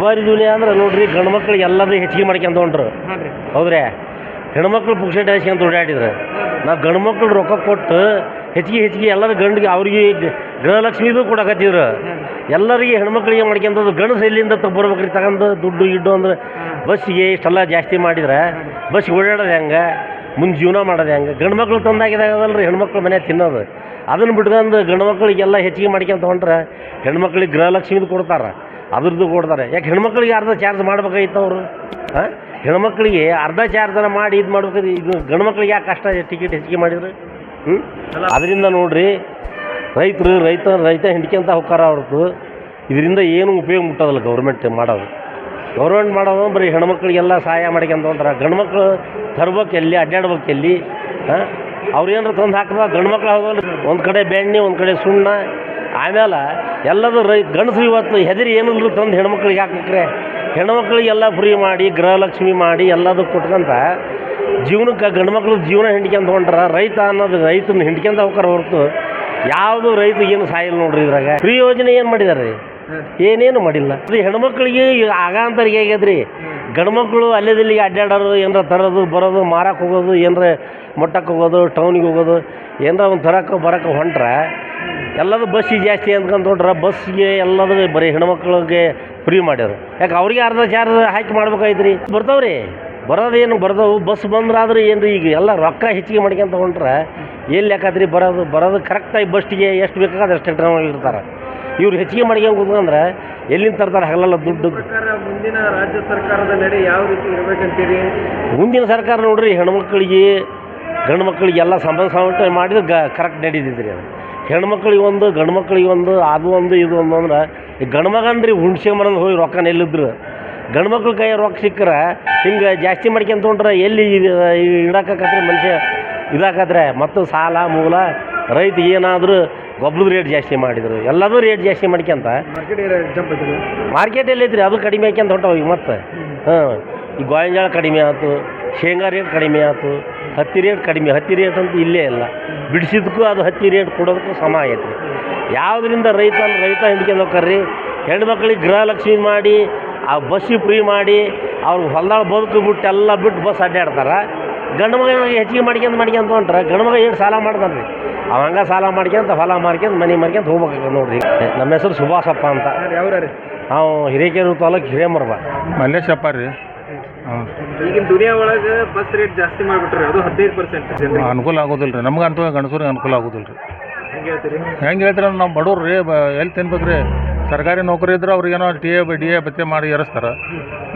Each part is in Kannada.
ದುಬಾರಿ ದುನಿಯಾ ಅಂದ್ರೆ ನೋಡ್ರಿ ಗಂಡು ಮಕ್ಳಿಗೆ ಎಲ್ಲರೂ ಹೆಚ್ಚಿಗೆ ಮಾಡ್ಕೊಂತ ಹೊಂಟ್ರು. ಹೌದ್ರಿ? ಹೆಣ್ಮಕ್ಳು ಪುಕ್ಷಟ ಹಾಸ್ಕೊಂತ ಓಡಾಡಿದ್ರು. ನಾವು ಗಂಡು ಮಕ್ಳು ರೊಕ್ಕ ಕೊಟ್ಟು ಹೆಚ್ಚಿಗೆ ಹೆಚ್ಚಿಗೆ ಎಲ್ಲರೂ ಗಂಡಿಗೆ ಅವ್ರಿಗೆ ಗೃಹಲಕ್ಷ್ಮಿದು ಕೊಡಕತ್ತಿದ್ರು ಎಲ್ಲರಿಗೆ ಹೆಣ್ಮಕ್ಳಿಗೆ ಮಾಡ್ಕೊಂತದ್ದು ಗಂಡಸು ಎಲ್ಲಿಂದ ಬರ್ಬೇಕ್ರಿ ತಗೊಂಡು ದುಡ್ಡು ಇಡ್ಡು ಅಂದ್ರೆ ಬಸ್ಸಿಗೆ ಇಷ್ಟೆಲ್ಲ ಜಾಸ್ತಿ ಮಾಡಿದ್ರೆ ಬಸ್ಸಿಗೆ ಓಡಾಡೋದು ಹೆಂಗೆ? ಮುಂದೆ ಜೀವನ ಮಾಡೋದು ಹೆಂಗೆ? ಗಂಡು ಮಕ್ಳು ತಂದಾಗಿದಾಗದಲ್ರಿ ಹೆಣ್ಮಕ್ಳು ಮನೆ ತಿನ್ನೋದು. ಅದನ್ನು ಬಿಟ್ಕೊಂಡು ಗಂಡು ಮಕ್ಳಿಗೆಲ್ಲ ಹೆಚ್ಚಿಗೆ ಮಾಡ್ಕೊಂತ ಹೊಂಟ್ರೆ ಹೆಣ್ಮಕ್ಳಿಗೆ ಗೃಹಲಕ್ಷ್ಮಿದು ಕೊಡ್ತಾರೆ. ಅದ್ರದ್ದು ಕೊಡ್ತಾರೆ. ಯಾಕೆ ಹೆಣ್ಮಕ್ಳಿಗೆ ಅರ್ಧ ಚಾರ್ಜ್ ಮಾಡ್ಬೇಕಾಗಿತ್ತು ಅವರು? ಹಾಂ? ಹೆಣ್ಮಕ್ಳಿಗೆ ಅರ್ಧ ಚಾರ್ಜನ ಮಾಡಿ ಇದು ಮಾಡ್ಬೇಕಾದ್ರೆ ಇದು ಗಂಡು ಮಕ್ಳಿಗೆ ಯಾಕೆ ಕಷ್ಟ ಟಿಕೆಟ್ ಹೆಚ್ಚಿಗೆ ಮಾಡಿದ್ರು? ಹ್ಞೂ ಅದರಿಂದ ನೋಡಿರಿ, ರೈತರು, ರೈತ ರೈತ ಹಿಂಡ್ಕೊಂತ ಹೋಗ್ತಾರ ಅವ್ರದ್ದು ಇದರಿಂದ ಏನು ಉಪಯೋಗ ಮುಟ್ಟೋದಲ್ಲ ಗೌರ್ಮೆಂಟ್ ಮಾಡೋದು. ಗೌರ್ಮೆಂಟ್ ಮಾಡೋದು ಬರೀ ಹೆಣ್ಮಕ್ಳಿಗೆಲ್ಲ ಸಹಾಯ ಮಾಡ್ಕೊಂತ ಅಂತಾರೆ ಗಂಡು ಮಕ್ಳು ತರ್ಬೇಕು ಎಲ್ಲಿ ಅಡ್ಡಾಡ್ಬೇಕು ಎಲ್ಲಿ? ಹಾಂ? ಅವ್ರು ಏನಾರು ತಂದು ಹಾಕಿದ ಗಂಡ್ಮಕ್ಳು ಹೋಗಲ್ಲ ಒಂದು ಕಡೆ ಬೆಣ್ಣೆ, ಒಂದು ಕಡೆ ಸುಣ್ಣ ಆಮೇಲೆ ಎಲ್ಲದು ರೈ ಗಂಡಸರು ಇವತ್ತು ಹೆದರಿ ಏನಂದ್ರು ತಂದು ಹೆಣ್ಮಕ್ಳಿಗೆ ಹಾಕ್ಬೇಕ್ರೆ. ಹೆಣ್ಮಕ್ಳಿಗೆಲ್ಲ ಫ್ರೀ ಮಾಡಿ, ಗೃಹಲಕ್ಷ್ಮಿ ಮಾಡಿ ಎಲ್ಲದು ಕೊಟ್ಕಂತ ಜೀವನಕ್ಕೆ ಗಂಡು ಮಕ್ಳು ಜೀವನ ಹಿಂಡ್ಕೊಂತ ತೊಗೊಂಡ್ರೆ ರೈತ ಅನ್ನೋದು ರೈತನ ಹಿಂಡ್ಕೊಂತ ಹೋಗ್ತಾರ ಹೊರತು ಯಾವುದು ರೈತ ಏನು ಸಾಯಿಲ್ಲ ನೋಡ್ರಿ ಇದ್ರಾಗ. ಫ್ರೀ ಯೋಜನೆ ಏನು ಮಾಡಿದಾರೆ ರೀ ಏನೇನು ಮಾಡಿಲ್ಲ. ಅದು ಹೆಣ್ಮಕ್ಳಿಗೆ ಆಗಾಂತರಿಗೆ ಹೇಗದ್ರಿ? ಗಂಡು ಮಕ್ಕಳು ಅಲ್ಲಿದಿಲ್ಲಿಗೆ ಅಡ್ಡಾಡೋರು, ಏನಾರ ತರೋದು, ಬರೋದು ಮಾರಕ್ಕೆ ಹೋಗೋದು, ಏನರ ಮೊಟ್ಟಕ್ಕೆ ಹೋಗೋದು ಟೌನಿಗೆ ಹೋಗೋದು, ಏನರ ಒಂದು ತರಕ್ಕೆ ಬರೋಕ್ಕೆ ಹೊಂಟ್ರೆ ಎಲ್ಲದು ಬಸ್ ಜಾಸ್ತಿ ಅಂದ್ಕೊಂಡು ನೋಡ್ರೆ ಬಸ್ಗೆ ಎಲ್ಲದು ಬರೀ ಹೆಣ್ಮಕ್ಳಿಗೆ ಫ್ರೀ ಮಾಡ್ಯಾರ. ಯಾಕೆ ಅವ್ರಿಗೆ ಅರ್ಧ ಚಾರ್ಜ್ ಹಾಕಿ ಮಾಡ್ಬೇಕಾಯ್ತು ಬರ್ತಾವ್ರಿ. ಬರೋದೇನು ಬರ್ದವು ಬಸ್ ಬಂದ್ರಾದ್ರೆ ಏನು ರೀ ಈಗ ಎಲ್ಲ ರೊಕ್ಕ ಹೆಚ್ಚಿಗೆ ಮಾಡ್ಕೊಂತ ಹೊಂಟ್ರೆ ಎಲ್ಲಿ ಯಾಕಾದ್ರಿ ಬರೋದು ಬರೋದು ಕರೆಕ್ಟಾಗಿ ಬಸ್ಟಿಗೆ ಎಷ್ಟು ಬೇಕಾದ್ರೆ ಅಷ್ಟು ಇರ್ತಾರೆ. ಇವ್ರು ಹೆಚ್ಚಿಗೆ ಮಾಡ್ಕೊಂಡು ಕೂತ್ಕೊಂಡ್ರೆ ಎಲ್ಲಿಂದ ತರ್ತಾರೆ ಹಗಲೆಲ್ಲ ದುಡ್ಡು. ಮುಂದಿನ ರಾಜ್ಯ ಸರ್ಕಾರದ ನಡೆ ಯಾವ ರೀತಿ ಇರಬೇಕಂತೀರಿ? ಮುಂದಿನ ಸರ್ಕಾರ ನೋಡ್ರಿ ಹೆಣ್ಮಕ್ಳಿಗೆ ಗಂಡು ಮಕ್ಕಳಿಗೆಲ್ಲ ಸಂಬಂಧ ಸಂಬಂಧ ಮಾಡಿದ್ರೆ ಗ ಕರೆಕ್ಟ್ ನಡೀತಿದ್ರಿ ಅದು. ಹೆಣ್ಮಕ್ಳಿಗೆ ಒಂದು ಗಂಡು ಮಕ್ಳಿಗೆ ಒಂದು ಅದು ಒಂದು ಇದು ಒಂದು ಅಂದ್ರೆ ಈ ಗಂಡು ಮಗನ್ರಿ ಹುಣ್ಸೆ ಮರಂದು ಹೋಗಿ ರೊಕ್ಕ ಎಲ್ಲಿದ್ರು? ಗಂಡು ಮಕ್ಳ ಕೈ ರೊಕ್ಕ ಸಿಕ್ಕರೆ ಹಿಂಗೆ ಜಾಸ್ತಿ ಮಾಡ್ಕೊಂತ ಹೊಂಟ್ರೆ ಎಲ್ಲಿ ಇಡಾಕತ್ರಿ ಮನುಷ್ಯ ಇದಾಕತ್ರೆ? ಮತ್ತು ಸಾಲ ಮೂಲ ರೈತ ಏನಾದರೂ ಗೊಬ್ಬರದ ರೇಟ್ ಜಾಸ್ತಿ ಮಾಡಿದರು. ಎಲ್ಲದೂ ರೇಟ್ ಜಾಸ್ತಿ ಮಾಡ್ಕೊಂತ ಮಾರ್ಕೆಟ್ ಎಲ್ಲೈತ್ರಿ ಅದು ಕಡಿಮೆ ಆಕ್ಯಂತ ಹೊಂಟವು ಈಗ ಮತ್ತೆ. ಹಾಂ ಈ ಗೋಯಂಜಾಳ ಕಡಿಮೆ ಆಯ್ತು ಶೇಂಗಾ ರೇಟ್ ಕಡಿಮೆ ಆಯ್ತು ಹತ್ತಿ ರೇಟ್ ಕಡಿಮೆ ಹತ್ತಿ ರೇಟ್ ಅಂತ ಇಲ್ಲೇ ಇಲ್ಲ ಬಿಡಿಸಿದಕ್ಕೂ ಅದು ಹತ್ತಿ ರೇಟ್ ಕೊಡೋದಕ್ಕೂ ಸಮ ಆಗೈತೆ ರೀ ಯಾವುದರಿಂದ ರೈತ ರೈತ ಹಿಂಡ್ಕೊಂಡು ಹೆಣ್ಣು ಹೆಣ್ಮಕ್ಳಿಗೆ ಗೃಹಲಕ್ಷ್ಮಿ ಮಾಡಿ ಆ ಬಸ್ಸಿಗೆ ಫ್ರೀ ಮಾಡಿ ಅವ್ರು ಹೊಲ್ದಾಗ ಬದುಕು ಬಿಟ್ಟು ಎಲ್ಲ ಬಿಟ್ಟು ಬಸ್ ಅಡ್ಡಾಡ್ತಾರೆ. ಗಂಡು ಮಗನಿಗೆ ಹೆಚ್ಚಿಗೆ ಮಾಡ್ಕೊಂಡು ಮಾಡ್ಕೊಂತ ಹೊಂಟ್ರೆ ಗಂಡು ಮಗ ಏನು ಸಾಲ ಮಾಡ್ತಾನೆ ರೀ ಅವ ಹಂಗೆ ಸಾಲ ಮಾಡ್ಕೊಂತ ಹೊಲ ಮಾಡ್ಕೊಂತ ಮನೆ ಮಾಡ್ಕೊಂತ ಹೋಗ್ಬೇಕು ನೋಡ್ರಿ. ನಮ್ಮ ಹೆಸರು ಸುಭಾಷಪ್ಪ ಅಂತ. ಯಾವ್ರಿ ರೀ? ನಾವು ಹಿರೇಕೆರೂರು ತಾಲೂಕು ಹಿರೇಮರ್ಬ. ಮಲ್ಲೇಶಪ್ಪ ರೀ. ಈಗಿನ ದುನಿಯಾ ಒಳಗೆ ಬಸ್ ರೇಟ್ ಜಾಸ್ತಿ ಮಾಡಿಬಿಟ್ರಿ ಅದು ಹದಿನೈದು ಪರ್ಸೆಂಟ್ ಅನುಕೂಲ ಆಗೋದಿಲ್ಲ ರೀ ನಮ್ಗೆ ಅಂತ ಗಣಸೂರಿಗೆ ಅನುಕೂಲ ಆಗೋದಿಲ್ಲ ರೀ ಹೆಂಗೆ ಹೇಳ್ತೀರಿ? ಹೆಂಗೆ ಹೇಳ್ತೀರ ನಾವು ಬಡವ್ರು ರೀ ಬ ಎಲ್ಲಿ ತಿನ್ಬೇಕು ರೀ ಸರ್ಕಾರಿ ನೌಕರಿ ಇದ್ರೆ ಅವ್ರಿಗೇನೋ ಟಿ ಎ ಡಿ ಎ ಬತ್ತೆ ಮಾಡಿ ಏರಿಸ್ತಾರೆ.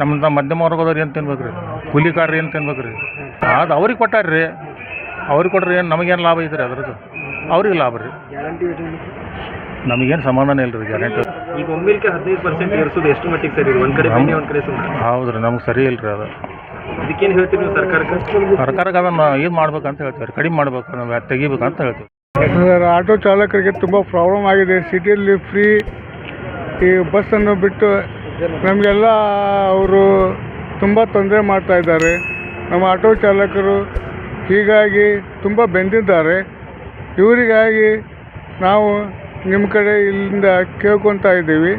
ನಮ್ಮಂತ ಮಧ್ಯಮ ವರ್ಗದವ್ರು ಏನು ತಿನ್ಬೇಕು ರೀ ಕೂಲಿಕಾರರು ಏನು ತಿನ್ಬೇಕು ರೀ ಅದು ಅವ್ರಿಗೆ ಕೊಟ್ಟಾರ ರೀ ಅವ್ರಿಗೆ ಕೊಟ್ರೆ ಏನು ನಮಗೇನು ಲಾಭ ಐತೆ ರೀ ಅದ್ರದ್ದು? ಅವ್ರಿಗೆ ಲಾಭ ರೀ. ಗ್ಯಾರಂಟಿ ನಮಗೇನು ಸಮಾಧಾನ ಇಲ್ಲ ರೀ ಗ್ಯಾರಂಟಿ ಈಗ ಒಮ್ಮಿಲ್ಕೆ ಹದಿನೈದು ಪರ್ಸೆಂಟ್ ಏರಿಸೋದು ಎಷ್ಟು ಮಟ್ಟಿಗೆ ಸರಿ ಒಂದು ಕಡೆ ಬೆಣ್ಣೆ ಒಂದು ಕಡೆ ಸುಮ್ಮನೆ ಹೌದು ರೀ ನಮ್ಗೆ ಸರಿ ಇಲ್ರಿ ರೀ ಅದು. ಇದಕ್ಕೇನು ಹೇಳ್ತೀರಿ ನೀವು ಸರ್ಕಾರಕ್ಕೆ? ಸರ್ಕಾರಕ್ಕೆ ಅದನ್ನು ಇದು ಮಾಡ್ಬೇಕಂತ ಹೇಳ್ತೀವಿ ರೀ ಕಡಿಮೆ ಮಾಡ್ಬೇಕು ನಾವು ತೆಗಿಬೇಕಂತ ಹೇಳ್ತೀವಿ. ಸರ್ ಆಟೋ ಚಾಲಕರಿಗೆ ತುಂಬ ಪ್ರಾಬ್ಲಮ್ ಆಗಿದೆ. ಸಿಟಿಯಲ್ಲಿ ಫ್ರೀ ಈ ಬಸ್ಸನ್ನು ಬಿಟ್ಟು ನಮಗೆಲ್ಲ ಅವರು ತುಂಬ ತೊಂದರೆ ಮಾಡ್ತಾ ಇದ್ದಾರೆ. ನಮ್ಮ ಆಟೋ ಚಾಲಕರು ಹೀಗಾಗಿ ತುಂಬ ಬೆಂದಿದ್ದಾರೆ. ಇವರಿಗಾಗಿ ನಾವು ನಿಮ್ಮ ಕಡೆ ಇಲ್ಲಿಂದ ಕೇಳ್ಕೊತಾ ಇದ್ದೀವಿ.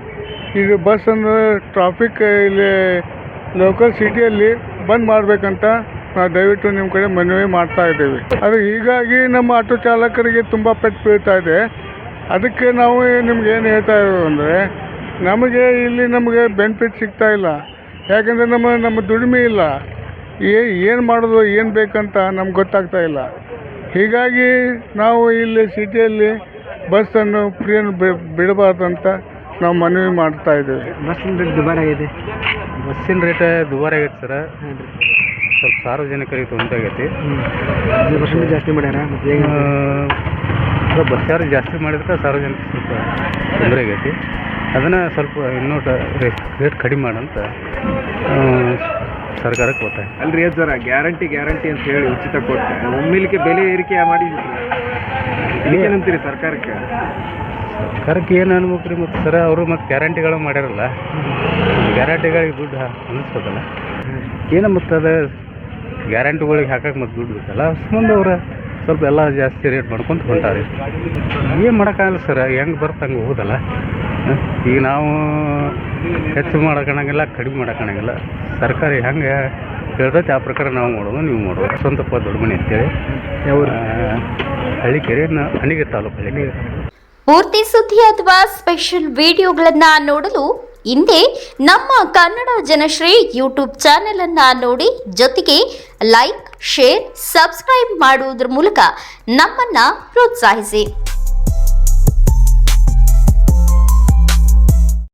ಇದು ಬಸ್ ಅಂದ್ರೆ ಟ್ರಾಫಿಕ್ ಇಲ್ಲಿ ಲೋಕಲ್ ಸಿಟಿಯಲ್ಲಿ ಬಂದ್ ಮಾಡಬೇಕಂತ ನಾವು ದಯವಿಟ್ಟು ನಿಮ್ಮ ಕಡೆ ಮನವಿ ಮಾಡ್ತಾ ಇದ್ದೀವಿ. ಅದು ಹೀಗಾಗಿ ನಮ್ಮ ಆಟೋ ಚಾಲಕರಿಗೆ ತುಂಬ ಪೆಟ್ಟು ಬೀಳ್ತಾ ಇದೆ. ಅದಕ್ಕೆ ನಾವು ನಿಮ್ಗೆ ಏನು ಹೇಳ್ತಾ ಇರೋದು ಅಂದರೆ, ನಮಗೆ ಇಲ್ಲಿ ನಮಗೆ ಬೆನಿಫಿಟ್ ಸಿಗ್ತಾ ಇಲ್ಲ. ಯಾಕೆಂದರೆ ನಮ್ಮ ನಮ್ಮ ದುಡಿಮೆ ಇಲ್ಲ. ಏ, ಏನು ಮಾಡೋದು, ಏನು ಬೇಕಂತ ನಮ್ಗೆ ಗೊತ್ತಾಗ್ತಾ ಇಲ್ಲ. ಹೀಗಾಗಿ ನಾವು ಇಲ್ಲಿ ಸಿಟಿಯಲ್ಲಿ ಬಸ್ಸನ್ನು ಫ್ರೀಯನ್ನು ಬಿಡಬಾರ್ದು ಅಂತ ನಾವು ಮನವಿ ಮಾಡ್ತಾ ಇದ್ದೇವೆ. ಬಸ್ಸಿನ ರೇಟ್ ದುಬಾರಿ ಆಗಿದೆ ಬಸ್ಸಿನ ರೇಟ್ ದುಬಾರಿ ಆಗೈತೆ ಸರ್. ಸ್ವಲ್ಪ ಸಾರ್ವಜನಿಕರಿಗೆ ತೊಂದರೆ ಆಗೈತಿ. ಹದಿನೈದು ಪರ್ಸೆಂಟ್ ಜಾಸ್ತಿ ಮಾಡ್ಯಾರ? ಮತ್ತೆ ಹೇಗೆ? ಬಸ್ ಚಾರ್ಜ್ ಜಾಸ್ತಿ ಮಾಡಿದ್ರೆ ಸಾರ್ವಜನಿಕ ಸ್ವಲ್ಪ ತೊಂದರೆ ಆಗೈತಿ. ಅದನ್ನು ಸ್ವಲ್ಪ ಇನ್ನೂ ರೇಟ್ ಕಡಿಮೆ ಮಾಡಂತ ಸರ್ಕಾರಕ್ಕೆ ಒತ್ತಾಯ. ಅಲ್ರಿ ಸರ ಗ್ಯಾರಂಟಿ ಗ್ಯಾರಂಟಿ ಅಂತ ಹೇಳಿ ಉಚಿತ ಕೊಟ್ಟು ಒಮ್ಮಿಲಿಕ್ಕೆ ಬೆಲೆ ಏರಿಕೆ ಮಾಡಿದ್ರಿ ಏನಂತೀರಿ ಸರ್ಕಾರಕ್ಕೆ? ಸರ್ಕಾರಕ್ಕೆ ಏನು ಅನ್ಬೇಕು ರೀ ಮತ್ತು ಸರ ಅವರು ಮತ್ತು ಗ್ಯಾರಂಟಿಗಳು ಮಾಡ್ಯಾರಲ್ಲ. ಗ್ಯಾರಂಟಿಗಳಿಗೆ ದುಡ್ಡು ಅನ್ನಿಸ್ಬೇಕಲ್ಲ ಏನು ಮತ್ತು ಅದು ಗ್ಯಾರಂಟಿಗಳಿಗೆ ಹಾಕಕ್ಕೆ ಮತ್ತು ದುಡ್ಡು ಬೇಕಲ್ಲ. ಮುಂದೆ ಅವ್ರು ಸ್ವಲ್ಪ ಎಲ್ಲ ಜಾಸ್ತಿ ರೇಟ್ ಮಾಡ್ಕೊಂತ ಹೊಂಟಾರೆ. ಏನು ಮಾಡೋಕ್ಕಾಗಲ್ಲ ಸರ್ ಹೆಂಗೆ ಬರ್ತಂಗೆ ಹೋಗೋದಲ್ಲ. ಈಗ ನಾವು ಹೆಚ್ಚು ಮಾಡೋಕ್ಕಾಗಂಗಿಲ್ಲ ಕಡಿಮೆ ಮಾಡೋಕ್ಕಾಗಂಗಿಲ್ಲ ಸರ್ಕಾರಿ ಹೆಂಗೆ ಹೇಳ್ತೈತೆ ಆ ಪ್ರಕಾರ ನಾವು ಮಾಡೋದು ನೀವು ಮಾಡೋದು. ಸ್ವಂತಪ್ಪ ದೊಡ್ಡ ಮನೆ ಅಂತೇಳಿ ಹಳ್ಳಿಕೆರೆ ಅಣಿಗೆ ತಾಲೂಕು ಹಳ್ಳಿಕೆರೆ. ಪೂರ್ತಿ ಸುದ್ದಿ ಅಥವಾ ಸ್ಪೆಷಲ್ ವಿಡಿಯೋಗಳನ್ನು ನೋಡಲು ಹಿಂದೆ ನಮ್ಮ ಕನ್ನಡ ಜನಶ್ರೀ ಯೂಟ್ಯೂಬ್ ಚಾನೆಲ್ ಅನ್ನ ನೋಡಿ ಜೊತೆಗೆ ಲೈಕ್ ಶೇರ್ ಸಬ್ಸ್ಕ್ರೈಬ್ ಮಾಡುವುದರ ಮೂಲಕ ನಮ್ಮನ್ನ ಪ್ರೋತ್ಸಾಹಿಸಿ.